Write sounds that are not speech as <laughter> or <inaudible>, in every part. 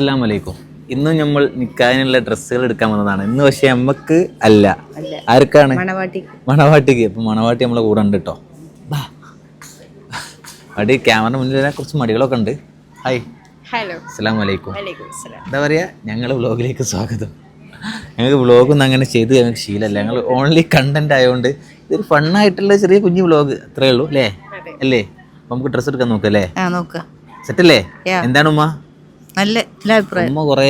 അസ്സാം വലൈക്കും ഇന്ന് നമ്മൾ നിക്കാനുള്ള ഡ്രസ്സുകൾ എടുക്കാൻ വന്നതാണ്. ഇന്ന് പക്ഷെ നമ്മക്ക് അല്ല. ആർക്കാണ്? മണവാട്ടി മണവാട്ടിക്ക്. അപ്പൊ മണവാട്ടി നമ്മളെ കൂടെ ഉണ്ട് കേട്ടോ അടി ക്യാമറ മുന്നിൽ വരാൻ കുറച്ച് മടികളൊക്കെ ഉണ്ട്. ഹായ്. ഹലോ. അസ്സാം വലൈക്കും എന്താ പറയാ? ഞങ്ങൾ വ്ളോഗിലേക്ക് സ്വാഗതം. ഞങ്ങൾക്ക് വ്ളോഗൊന്നും അങ്ങനെ ചെയ്ത് ഞങ്ങൾക്ക് ശീലമല്ല ഞങ്ങൾ ഓൺലി കണ്ടന്റ് ആയതുകൊണ്ട് ഇതൊരു ഫണ്ണായിട്ടുള്ള ചെറിയ കുഞ്ഞു വ്ളോഗ് അത്രേ ഉള്ളൂ അല്ലേ? അല്ലേ? നമുക്ക് ഡ്രസ്സ് എടുക്കാൻ നോക്കാം അല്ലേ? ആ നോക്ക. സെറ്റ് അല്ലേ എന്താണ് ഉമ്മ? നല്ല അഭിപ്രായം. അമ്മ കുറേ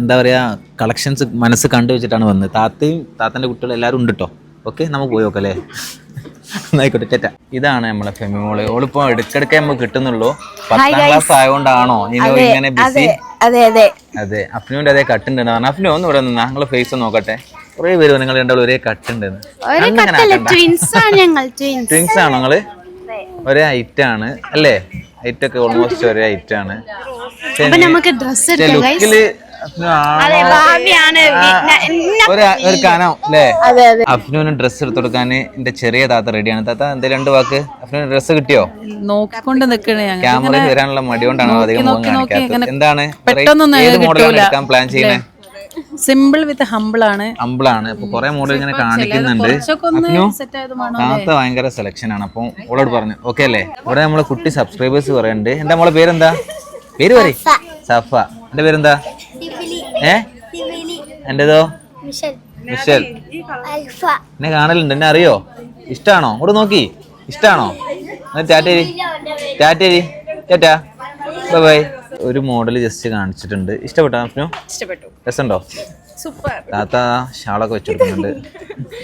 എന്താ പറയാ കളക്ഷൻസ് മനസ്സ് കണ്ടു വെച്ചിട്ടാണ് വന്നത്. താത്തയും താത്തന്റെ കുട്ടികളും എല്ലാരും ഉണ്ട് കേട്ടോ ഓക്കെ നമുക്ക് പോയി നോക്കല്ലേ? ആയിക്കോട്ടെ ചേറ്റ ഇതാണ് നമ്മളെ ഫെമിമോൾ. ഓളിപ്പോ ഇടയ്ക്കിടയ്ക്ക് നമുക്ക് കിട്ടുന്നുള്ളൂ. പത്താം ക്ലാസ് ആയതുകൊണ്ടാണോ ഇങ്ങനെ ബിസി അതെ അതെ അതെ. അഫ്നുവിന്റെ അതേ കട്ട് ഉണ്ട് അഫ്നു ഒന്ന് ഇവിടെ നിന്നാ. നിങ്ങൾ ഫേസ് നോക്കട്ടെ. കുറെ പേര് നിങ്ങൾ രണ്ടാളും ഒരേ ട്വിൻസ് ട്വിൻസ് <laughs> ആണോ നിങ്ങൾ? ഒരേ ഐറ്റം ആണ്. അല്ലേ? ഐറ്റം ഒക്കെ ഓൾമോസ്റ്റ് ഒരേ ഐറ്റം ആണ്. അഫ്നുവിന് നമുക്ക് ഡ്രസ് ലുക്കിൽ ഒരു ഒരു കാനം അല്ലേ? അഫ്നുവിന് ഡ്രസ്സ് എടുത്തു കൊടുക്കാൻ എന്റെ ചെറിയ താത്ത റെഡിയാണ് താത്ത എന്താ രണ്ട് വാക്ക്? അഫ്നുവിന് ഡ്രസ് കിട്ടിയോ? നോക്കിക്കൊണ്ട് നിക്കണേ ക്യാമറയിൽ വരാനുള്ള മടി കൊണ്ടാണോ അധികം എന്താണ്? പെട്ടെന്നൊന്നും ഏത് കിട്ടൂല. മോഡലാണ് എടുക്കാൻ പ്ലാൻ ചെയ്യുന്നത് സിമ്പിൾ വിത്ത് ഹമ്പിൾ ആണ്. ഹമ്പിൾ അപ്പൊ കുറെ മോഡൽ ഇങ്ങനെ കാണിക്കുന്നുണ്ട്. താത്ത ഭയങ്കര സെലക്ഷൻ ആണ്. അപ്പൊ ഓളോട് പറഞ്ഞു. ഓക്കെ അല്ലേ? ഇവിടെ നമ്മളെ കുട്ടി സബ്സ്ക്രൈബേഴ്സ് കുറെ ഉണ്ട് എന്താ മോളെ പേരെന്താ? പേര് പറയും. സഫ. എന്റെ പേരെന്താ? ഏ? എന്റേതോ? മിഷൽ. എന്നെ കാണലുണ്ട്. എന്നെ അറിയോ? ഇഷ്ടാണോ? ഇവിടെ നോക്കി. ഇഷ്ടാണോ? ടാറ്റേരി ടാറ്റേരി ടാറ്റാ ബൈ ബൈ. ഒരു മോഡൽ ജസ്റ്റ് കാണിച്ചിട്ടുണ്ട്. ഇഷ്ടപ്പെട്ടോ അഫ്നു ഇഷ്ടപ്പെട്ടു. രസമുണ്ടോ? സൂപ്പർ. താത്ത ഷാളൊക്കെ വെച്ച്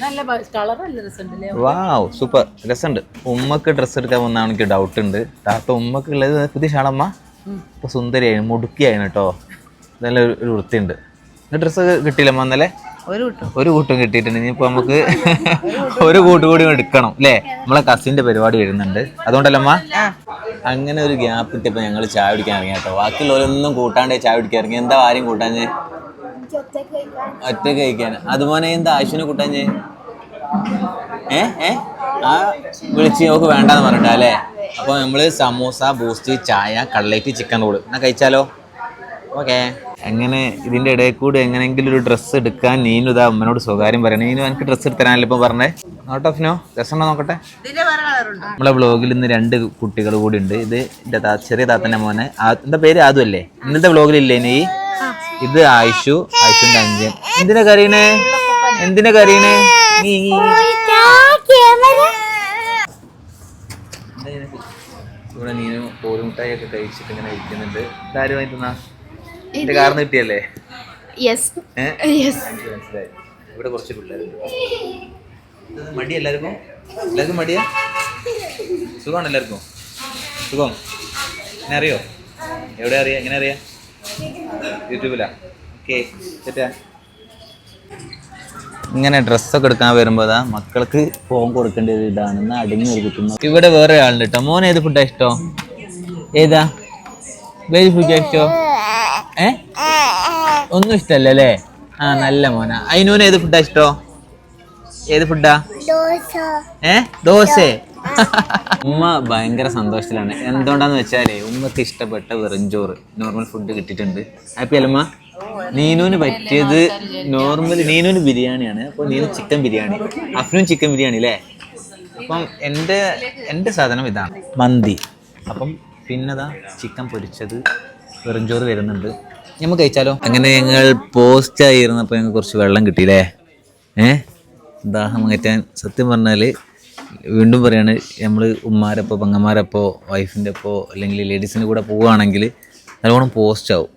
നല്ല കളർ നല്ല രസമുണ്ടല്ലേ? Wow super. രസമുണ്ട്. ഉമ്മക്ക് ഡ്രസ്സ് എടുക്കാൻ വന്നാണ് എനിക്ക് ഡൗട്ട് ഉണ്ട്. താത്ത ഉമ്മക്ക് ഉള്ളത് പുതിയ ഷാളമ്മ? ഇപ്പൊ സുന്ദരിയായി മുടുക്കിയായിരുന്നു കേട്ടോ നല്ല ഒരു- ഒരു വൃത്തിയുണ്ട്. ഡ്രസ്സ് കിട്ടിയില്ലമ്മ ഇന്നലെ? ഒരു കൂട്ടം. കിട്ടിയിട്ടുണ്ട്. ഇനിയിപ്പോ നമുക്ക് ഒരു കൂട്ട് കൂടി എടുക്കണം അല്ലേ? നമ്മളെ കസിന്റെ പരിപാടി വരുന്നുണ്ട്. അതുകൊണ്ടല്ലമ്മ അങ്ങനെ ഒരു ഗ്യാപ്പ് ഇട്ടിപ്പോൾ ഞങ്ങൾ ചായ കുടിക്കാൻ ഇറങ്ങി കേട്ടോ. ബാക്കിയുള്ളവരൊന്നും കൂട്ടാണ്ടേ ചായ കുടിക്കാൻ ഇറങ്ങി. എന്താ ആരും കൂട്ടാഞ്ഞ്? ഒറ്റ കഴിക്കാൻ. അതുപോലെ എന്താ ആശുവിനെ കൂട്ടാഞ്ഞ്? ഏ? ഏ? ആ വിളിച്ച് നമുക്ക് വേണ്ടാന്ന് പറഞ്ഞിട്ടാ അല്ലേ? അപ്പൊ നമ്മൾ സമൂസ ബൂസ്റ്റ് ചായ കട്ലേറ്റ് ചിക്കൻ റോൾ എന്നാ കഴിച്ചാലോ? ഓക്കെ. എങ്ങനെ ഇതിന്റെ ഇടയിൽ കൂടി എങ്ങനെങ്കിലും ഒരു ഡ്രസ്സ് എടുക്കാൻ നീനു ഇതാ അമ്മനോട് സ്വകാര്യം പറയണേ. നീനു എനിക്ക് ഡ്രസ്സ് എടുത്തരാനല്ലോ ഇപ്പൊ പറഞ്ഞേ? നോട്ട് ഓഫ് നോ രസമുണ്ടോ നോക്കട്ടെ? നമ്മളെ വ്ളോഗിൽ ഇന്ന് രണ്ട് കുട്ടികൾ കൂടി ഉണ്ട്. ഇത് എന്റെ താ- ചെറിയ താത്തന്റെ മോനെ. എന്താ പേര്? ആദു അല്ലേ? ഇന്നത്തെ വ്ളോഗിൽ ഇല്ലേ നീ? ഇത് ആയിഷു ആയിഷുന്റെ അഞ്ചൻ എന്തിനാ കറിയണേ എന്തിനാ കറിയണേ നീ ഇവിടെ നീനു കോലുമുട്ടായി ഒക്കെ കഴിച്ചിട്ട് ഇങ്ങനെ ഇരിക്കുന്നുണ്ട്. ഇതാരുമായി തിന്നാ കാർന്ന് കിട്ടിയല്ലേ? യെസ് യെസ് മനസ്സിലായി. ഇവിടെ കുറച്ച് പിള്ളേരുണ്ട്. മടി എല്ലാവർക്കും? എല്ലാവർക്കും മടിയാ? സുഖമാണ് എല്ലാവർക്കും? സുഖം? എന്നെ അറിയോ? എവിടെ അറിയാം? എങ്ങനെ അറിയാം? യൂട്യൂബിലാ. ഓക്കെ സെറ്റാ ഇങ്ങനെ ഡ്രസ്സൊക്കെ എടുക്കാൻ വരുമ്പോൾ അതാ മക്കൾക്ക് ഫോൺ കൊടുക്കേണ്ട ഒരു ഇതാണ്. എന്നാൽ അടിഞ്ഞു കൊടുക്കുന്നു ഇവിടെ വേറെ ആളുണ്ട് കേട്ടോ മോൻ ഏത് ഫുഡാ ഇഷ്ടം? ഏതാ? വെജ് ഫുഡാ ഇഷ്ടോ? ഏ? ഒന്നും ഇഷ്ടല്ല ആ നല്ല മോന. അയിനൂന് ഏത് ഫുഡാ ഇഷ്ടോ? ഏത് ഫുഡാ ഏ? ദോശ. ഉമ്മ ഭയങ്കര സന്തോഷത്തിലാണ്. എന്തുകൊണ്ടാന്ന് വെച്ചാലേ ഉമ്മക്ക് ഇഷ്ടപ്പെട്ട വെറുംചോറ് നോർമൽ ഫുഡ് കിട്ടിയിട്ടുണ്ട്. ഹാപ്പി അല്ലമ്മ നീനുവിന് പറ്റിയത് നോർമൽ നീനുവിന് ബിരിയാണിയാണ്. അപ്പോൾ നീനു ചിക്കൻ ബിരിയാണി. അഫ്നും ചിക്കൻ ബിരിയാണി അല്ലേ? അപ്പം എന്റെ എന്റെ സാധനം ഇതാണ്. മന്തി. അപ്പം പിന്നെതാ ചിക്കൻ പൊരിച്ചത് വെറുംചോറ് വരുന്നുണ്ട്. നമുക്ക് കഴിച്ചാലോ? അങ്ങനെ ഞങ്ങൾ പോസ്റ്റ് ആയിരുന്നപ്പോൾ ഞങ്ങൾക്ക് കുറച്ച് വെള്ളം കിട്ടിയില്ലേ? ഏ? ദാഹം കയറ്റാൻ സത്യം പറഞ്ഞാൽ വീണ്ടും പറയാണ് നമ്മൾ ഉമ്മാരപ്പോ പെങ്ങന്മാരപ്പോ വൈഫിന്റെ അപ്പോൾ അല്ലെങ്കിൽ ലേഡീസിന്റെ കൂടെ പോവുകയാണെങ്കിൽ നല്ലോണം പോസ്റ്റ് ആവും.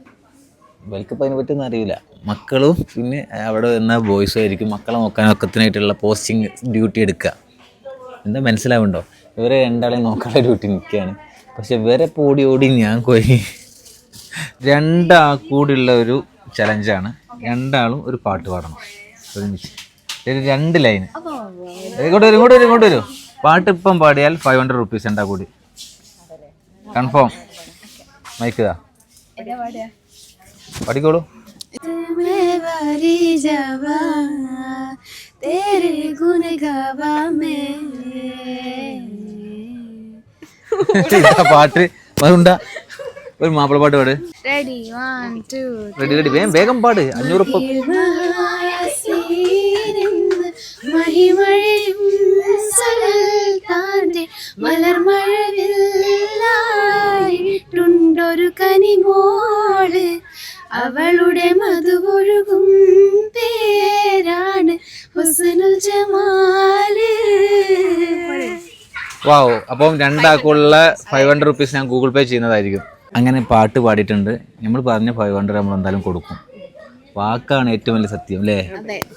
വെൽക്കപ്പ് അതിനെ പറ്റിയൊന്നും അറിയില്ല. മക്കളും പിന്നെ അവിടെ വന്ന ബോയ്സും ആയിരിക്കും മക്കളെ നോക്കാനും ഒക്കത്തിനായിട്ടുള്ള പോസ്റ്റിംഗ് ഡ്യൂട്ടി എടുക്കുക. എന്താ മനസ്സിലാവുണ്ടോ ഇവരെ രണ്ടാളെയും നോക്കാനുള്ള ഡ്യൂട്ടി നിൽക്കുകയാണ്. പക്ഷെ ഇവരെ ഓടി ഓടി ഞാൻ കോരി രണ്ടാൾ കൂടിയുള്ള ഒരു ചലഞ്ചാണ് രണ്ടാളും ഒരു പാട്ട് പാടണം ഒരുമിച്ച് ഒരു രണ്ട് ലൈന് ഇങ്ങോട്ട് വരും ഇങ്ങോട്ട് വരും ഇങ്ങോട്ട് വരും പാട്ട് ഇപ്പം പാടിയാൽ ഫൈവ് ഹൺഡ്രഡ് റുപ്പീസ് ഉണ്ടാ കൂടി കൺഫേം മൈക്ക് ഇതാ പാടിക്കോളൂ तेरे गुन गवा में ഇതാ പാട്ട് അതുണ്ടാ ഒരു മാപ്പിള പാട്ട് പാട്. Ready one two ready ready വേഗം വേഗം പാട്. അഞ്ഞൂറ് മലർമഴവില്ലായിട്ടുണ്ടൊരു കനിമോൾ. അവളുടെ മധുപൊഴുകും പേരാണ് ഹുസനു ജമാൽ. വാവ് അപ്പം രണ്ടാൾക്കുള്ള ഫൈവ് ഹൺഡ്രഡ് റുപ്പീസ് ഞാൻ ഗൂഗിൾ പേ ചെയ്യുന്നതായിരിക്കും. അങ്ങനെ പാട്ട് പാടിയിട്ടുണ്ട്. നമ്മൾ പറഞ്ഞ ഫൈവ് ഹൺഡ്രഡ് നമ്മൾ എന്തായാലും കൊടുക്കും. വാക്കാണ് ഏറ്റവും വലിയ സത്യം അല്ലേ?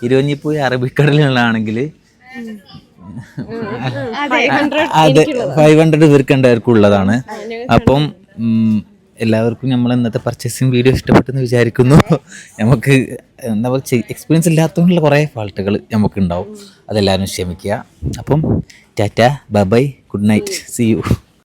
ഇരുവഞ്ഞിപ്പോയി അറബിക്കടലിലാണെങ്കിൽ അതെ ഫൈവ് ഹൺഡ്രഡ് ഇവർക്ക് രണ്ടായിരിക്കും ഉള്ളതാണ്. അപ്പം എല്ലാവർക്കും നമ്മൾ ഇന്നത്തെ പർച്ചേസിങ് വീഡിയോ ഇഷ്ടപ്പെട്ടെന്ന് വിചാരിക്കുന്നു. നമുക്ക് എന്താ പറയുക എക്സ്പീരിയൻസ് ഇല്ലാത്തതുകൊണ്ടുള്ള കുറേ ഫാൾട്ടുകൾ നമുക്ക് ഉണ്ടാവും. അതെല്ലാവരും ക്ഷമിക്കുക. അപ്പം tata bye bye good night see you